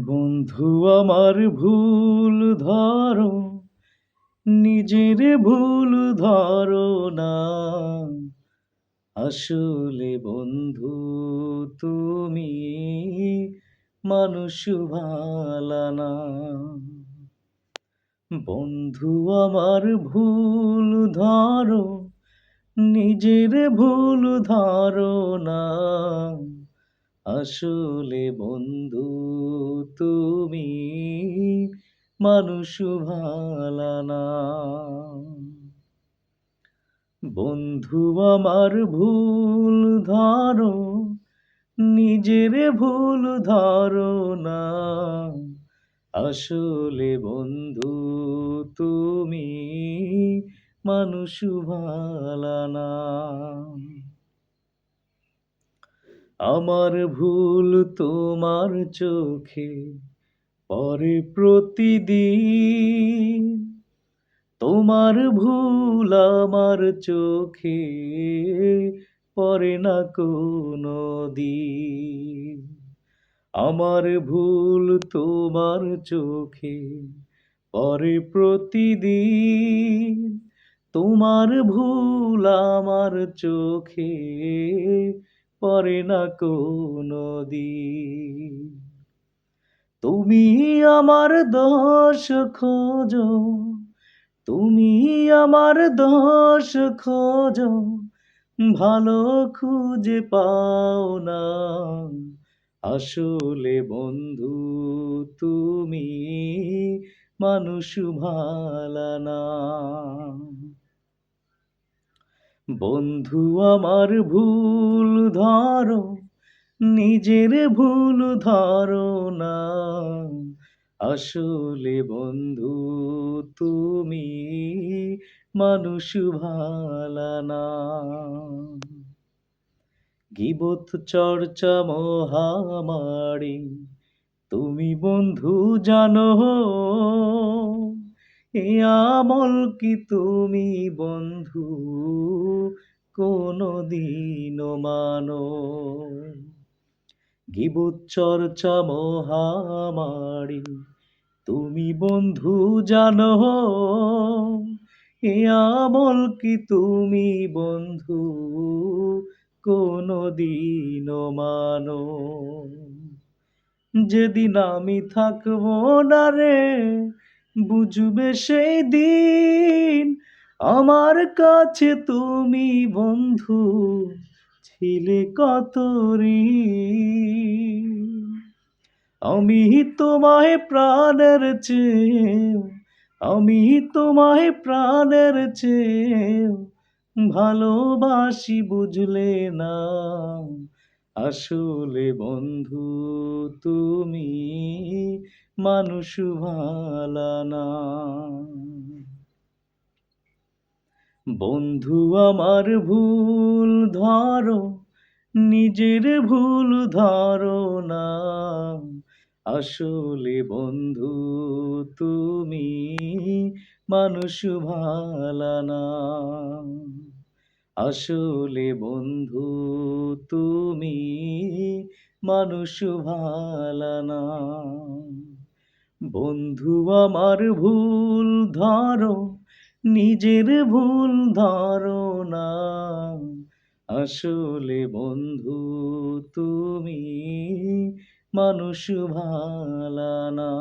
বন্ধু আমার ভুল ধরো, নিজের ভুল ধরো না। আসলে বন্ধু তুমি মানুষ ভালা না। বন্ধু আমার ভুল ধরো, নিজের ভুল ধরো না। আসলে বন্ধু, তুমি মানুষ ভালা না। বন্ধু আমার ভুল ধরো, নিজের ভুল ধরো না। আসলে বন্ধু, তুমি মানুষ ভালা না। আমার ভুল তোমার চোখে পরে প্রতিদিন। তোমার ভুল আমার চোখে পরে না কোনো দিন। আমার ভুল তোমার চোখে পরে প্রতিদিন। তোমার ভুল আমার চোখে পড়ে না কোনো তুমি আমার দোষ খোঁজো, তুমি আমার দোষ খোঁজো, ভালো খুঁজে পাও না। আসলে বন্ধু, তুমি মানুষ ভালা না। বন্ধু আমার ভুল ধরো, নিজের ভুল ধরো না। আসলে বন্ধু, তুমি মানুষ ভালা না। গিবত চর্চা মহামারী, তুমি বন্ধু জানো। এ আমল কি তুমি বন্ধু? কোনো দিন মানো। গিবত চর্চা মহামারী, তুমি বন্ধু জানো। এ আমল কি তুমি বন্ধু কোনো দিন মানো। যেদিন আমি থাকব না রে, বুঝবে সেই দিন আমার কাছে তুমি বন্ধু ছিলে কত ঋণ। আমি তোমায় প্রাণের চেয়ে আমি তোমায় প্রাণের চেয়ে ভালোবাসি বুঝলে না আসলে বন্ধু, তুমি মানুষ ভালা না বন্ধু আমার ভুল ধরো, নিজের ভুল ধরো না আসলে বন্ধু তুমি মানুষ ভালা না আসলে বন্ধু তুমি মানুষ ভালা না বন্ধু আমার ভুল ধরো নিজের ভুল ধরো না আসলে বন্ধু তুমি মানুষ ভালানা